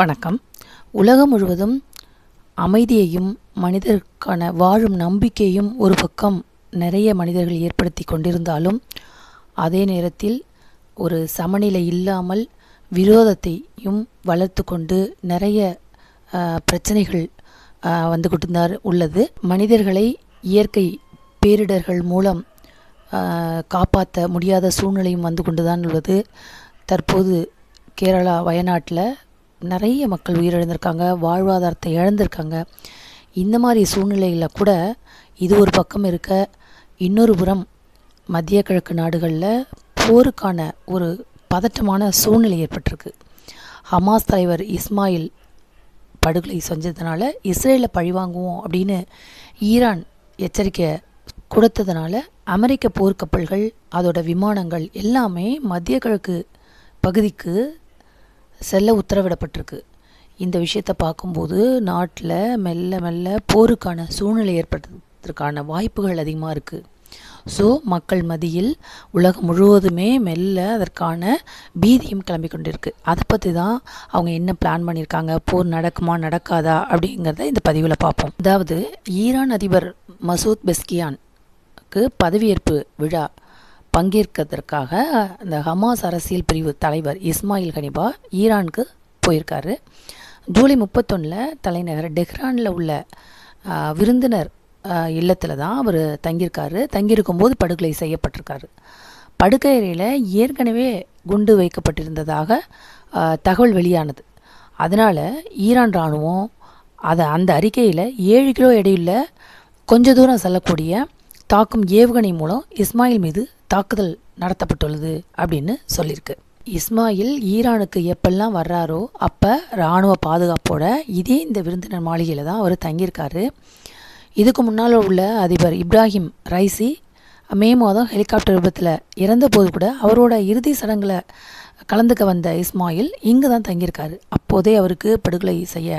வணக்கம். உலகம் முழுவதும் அமைதியையும் மனிதருக்கான வாழும் நம்பிக்கையும் ஒரு பக்கம் நிறைய மனிதர்கள் ஏற்படுத்தி கொண்டிருந்தாலும் அதே நேரத்தில் ஒரு சமநிலை இல்லாமல் விரோதத்தையும் வளர்த்து கொண்டு நிறைய பிரச்சனைகள் வந்து கொண்டிருந்தார் உள்ளது. மனிதர்களை இயற்கை பேரிடர்கள் மூலம் காப்பாற்ற முடியாத சூழ்நிலையும் வந்து கொண்டுதான் உள்ளது. தற்போது கேரளா வயநாட்டில் நிறைய மக்கள் உயிரிழந்திருக்காங்க வாழ்வாதாரத்தை இழந்திருக்காங்க. இந்த மாதிரி சூழ்நிலையில் கூட இது ஒரு பக்கம் இருக்க இன்னொரு புறம் மத்திய கிழக்கு நாடுகளில் போருக்கான ஒரு பதட்டமான சூழ்நிலை ஏற்பட்டிருக்கு. ஹமாஸ் தலைவர் இஸ்மாயில் படுகொலை செஞ்சதுனால இஸ்ரேலை பழிவாங்குவோம் அப்படின்னு ஈரான் எச்சரிக்கை கொடுத்ததுனால அமெரிக்க போர்க்கப்பல்கள் அதோட விமானங்கள் எல்லாமே மத்திய கிழக்கு பகுதிக்கு செல்ல உத்தரவிடப்பட்டிருக்கு. இந்த விஷயத்தை பார்க்கும்போது நாட்டில் மெல்ல மெல்ல போருக்கான சூழ்நிலை ஏற்படுறதுக்கான வாய்ப்புகள் அதிகமாக இருக்குது ஸோ மக்கள் மதியில் உலகம் முழுவதுமே மெல்ல அதற்கான பீதியும் கிளம்பி கொண்டிருக்கு. அதை பற்றி தான் அவங்க என்ன பிளான் பண்ணியிருக்காங்க போர் நடக்குமா நடக்காதா? அப்படிங்கிறத இந்த பதிவில் பார்ப்போம். அதாவது ஈரான் அதிபர் மசூத் பெஸ்கியானுக்கு பதவியேற்பு விழா பங்கேற்கிறதுக்காக அந்த ஹமாஸ் அரசியல் பிரிவு தலைவர் இஸ்மாயில் கனிபா ஈரானுக்கு போயிருக்காரு. ஜூலை முப்பத்தொன்னில் தலைநகர் டெஹ்ரானில் உள்ள விருந்தினர் இல்லத்தில் தான் அவர் தங்கியிருக்காரு. தங்கியிருக்கும்போது படுகொலை செய்யப்பட்டிருக்காரு. படுக்கை அறையில் ஏற்கனவே குண்டு வைக்கப்பட்டிருந்ததாக தகவல் வெளியானது. அதனால் ஈரான் இராணுவம் அதை அந்த அறிக்கையில் ஏழு கிலோ எடையுள்ள கொஞ்ச தூரம் செல்லக்கூடிய தாக்கும் ஏவுகணை மூலம் இஸ்மாயில் மீது தாக்குதல் நடத்தப்பட்டுள்ளது அப்படின்னு சொல்லியிருக்கு. இஸ்மாயில் ஈரானுக்கு எப்பெல்லாம் வர்றாரோ அப்போ இராணுவ பாதுகாப்போட இதே இந்த விருந்தினர் மாளிகையில் தான் அவர் தங்கியிருக்காரு. இதுக்கு முன்னால் உள்ள அதிபர் இப்ராஹிம் ரைசி மே மாதம் ஹெலிகாப்டர் விபத்தில் இறந்தபோது கூட அவரோட இறுதி சடங்கில் கலந்துக்க வந்த இஸ்மாயில் இங்கு தான் தங்கியிருக்காரு. அப்போதே அவருக்கு படுகொலை செய்ய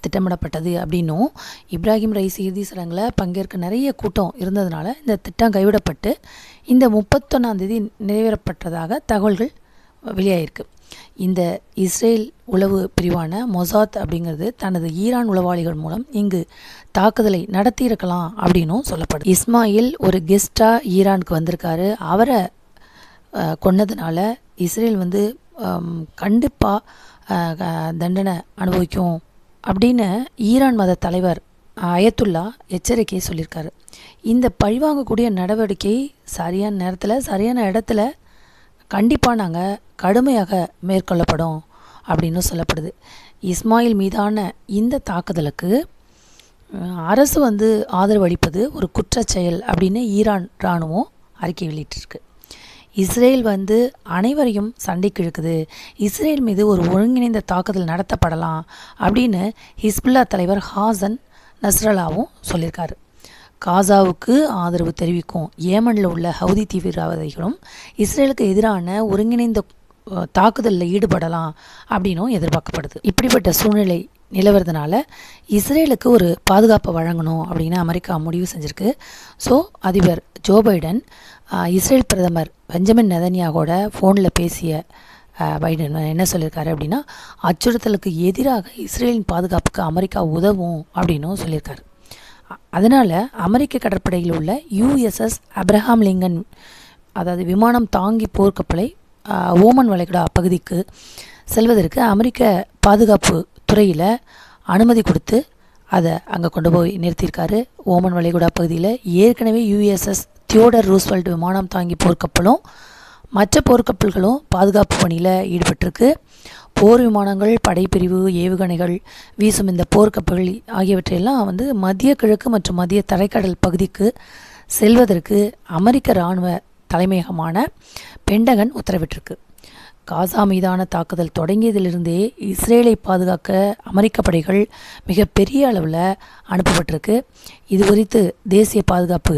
திட்டமிடப்பட்டது அப்படின்னும் இப்ராஹிம் ரைசி இறுதி சடங்கில் பங்கேற்க நிறைய கூட்டம் இருந்ததுனால இந்த திட்டம் கைவிடப்பட்டு இந்த முப்பத்தொன்னாம் தேதி நிறைவேறப்பட்டதாக தகவல்கள் வெளியாகிருக்கு இந்த இஸ்ரேல் உளவு பிரிவான மொசாத் அப்படிங்கிறது தனது ஈரான் உளவாளிகள் மூலம் இங்கு தாக்குதலை நடத்தியிருக்கலாம் அப்படின்னும் சொல்லப்படுது. இஸ்மாயில் ஒரு கெஸ்ட்டாக ஈரானுக்கு வந்திருக்காரு. அவரை கொன்னதுனால இஸ்ரேல் வந்து கண்டிப்பாக தண்டனை அனுபவிக்கும் அப்படின்னு ஈரான் மத தலைவர் அயத்துல்லா எச்சரிக்கையை சொல்லியிருக்காரு. இந்த பழிவாங்கக்கூடிய நடவடிக்கை சரியான நேரத்தில் சரியான இடத்துல கண்டிப்பாக நாங்கள் கடுமையாக மேற்கொள்ளப்படும் அப்படின்னு சொல்லப்படுது. இஸ்மாயில் மீதான இந்த தாக்குதலுக்கு அரசு வந்து ஆதரவு அளிப்பது ஒரு குற்றச்செயல் அப்படின்னு ஈரான் இராணுவம் அறிக்கை வெளியிட்டிருக்கு. இஸ்ரேல் வந்து அனைவரையும் சண்டைக்கு இழுக்குது. இஸ்ரேல் மீது ஒரு ஒருங்கிணைந்த தாக்குதல் நடத்தப்படலாம் அப்படின்னு ஹிஸ்புல்லா தலைவர் ஹாசன் நஸ்ரலாவும் சொல்லியிருக்காரு. காசாவுக்கு ஆதரவு தெரிவிக்கும் ஏமனில் உள்ள ஹவுதி தீவிரவாதிகளும் இஸ்ரேலுக்கு எதிரான ஒருங்கிணைந்த தாக்குதலில் ஈடுபடலாம் அப்படின்னும் எதிர்பார்க்கப்படுது. இப்படிப்பட்ட சூழ்நிலை நிலவுறதுனால இஸ்ரேலுக்கு ஒரு பாதுகாப்பை வழங்கணும் அப்படின்னு அமெரிக்கா முடிவு செஞ்சுருக்கு. ஸோ அதிபர் ஜோ பைடன் இஸ்ரேல் பிரதமர் பெஞ்சமின் நெதன்யாகோட ஃபோனில் பேசிய பைடன் என்ன சொல்லியிருக்காரு அப்படின்னா அச்சுறுத்தலுக்கு எதிராக இஸ்ரேலின் பாதுகாப்புக்கு அமெரிக்கா உதவும் அப்படின்னும் சொல்லியிருக்காரு அதனால் அமெரிக்க கடற்படையில் உள்ள யுஎஸ்எஸ் அப்ரஹாம் லிங்கன் அதாவது விமானம் தாங்கி போர்க்கப்பலை ஓமன் வளைகுடா பகுதிக்கு செல்வதற்கு அமெரிக்க பாதுகாப்பு துறையில் அனுமதி கொடுத்து அதை அங்கே கொண்டு போய் நிறுத்தியிருக்காரு. ஓமன் வளைகுடா பகுதியில் ஏற்கனவே யுஎஸ்எஸ் தியோடர் ரூஸ்வெல்ட் விமானம் தாங்கி போர்க்கப்பலும் மற்ற போர்க்கப்பல்களும் பாதுகாப்பு பணியில் ஈடுபட்டிருக்கு. போர் விமானங்கள் படைப்பிரிவு ஏவுகணைகள் வீசும் இந்த போர்க்கப்பல்கள் ஆகியவற்றையெல்லாம் வந்து மத்திய கிழக்கு மற்றும் மத்திய தரைக்கடல் பகுதிக்கு செல்வதற்கு அமெரிக்க இராணுவ தலைமையகமான பெண்டகன் உத்தரவிட்டிருக்கு. காசா மீதான தாக்குதல் தொடங்கியதிலிருந்தே இஸ்ரேலை பாதுகாக்க அமெரிக்க படைகள் மிகப்பெரிய அளவில் அனுப்பப்பட்டிருக்கு. இது குறித்து தேசிய பாதுகாப்பு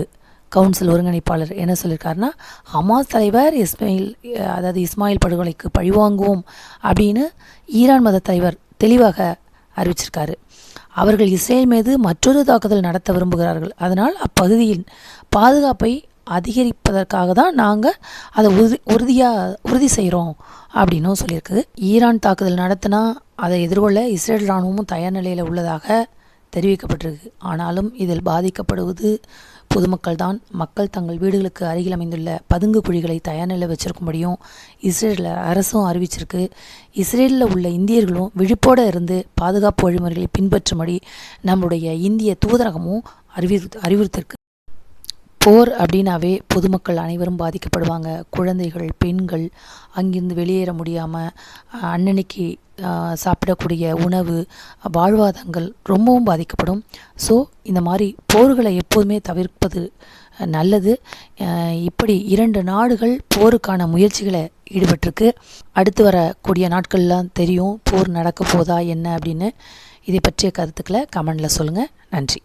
கவுன்சில் ஒருங்கிணைப்பாளர் என்ன சொல்லியிருக்காருன்னா ஹமாஸ் தலைவர் இஸ்மாயில் அதாவது இஸ்மாயில் படுகொலைக்கு பழிவாங்குவோம் அப்படின்னு ஈரான் மத தலைவர் தெளிவாக அறிவிச்சிருக்காரு. அவர்கள் இஸ்ரேல் மீது மற்றொரு தாக்குதல் நடத்த விரும்புகிறார்கள். அதனால் அப்பகுதியின் பாதுகாப்பை அதிகரிப்பதற்காக தான் நாங்கள் அதை உறுதி உறுதியாக உறுதி செய்கிறோம் அப்படின்னும் சொல்லியிருக்குது. ஈரான் தாக்குதல் நடத்தினா அதை எதிர்கொள்ள இஸ்ரேல் இராணுவமும் தயார் நிலையில் உள்ளதாக தெரிவிக்கப்பட்டிருக்கு. ஆனாலும் இதில் பாதிக்கப்படுவது பொதுமக்கள் தான் மக்கள் தங்கள் வீடுகளுக்கு அருகில் அமைந்துள்ள பதுங்கு குழிகளை தயார் நிலை வச்சிருக்கும்படியும் இஸ்ரேலில் அரசும் அறிவிச்சிருக்கு. இஸ்ரேலில் உள்ள இந்தியர்களும் விழிப்போடு இருந்து பாதுகாப்பு வழிமுறைகளை பின்பற்றும்படி நம்முடைய இந்திய தூதரகமும் அறிவி அறிவுறுத்திருக்கு. போர் அப்படின்னாவே பொதுமக்கள் அனைவரும் பாதிக்கப்படுவாங்க. குழந்தைகள் பெண்கள் அங்கிருந்து வெளியேற முடியாமல் அன்னன்னைக்கு சாப்பிடக்கூடிய உணவு வாழ்வாதாரங்கள் ரொம்பவும் பாதிக்கப்படும். ஸோ இந்த மாதிரி போர்களை எப்போதுமே தவிர்ப்பது நல்லது. இப்படி இரண்டு நாடுகள் போருக்கான முயற்சிகளை ஈடுபட்டிருக்கு. அடுத்து வரக்கூடிய நாட்கள்லாம் தெரியும் போர் நடக்க போதா என்ன அப்படின்னு. இதை பற்றிய கருத்துக்களை கமெண்டில் சொல்லுங்கள் நன்றி.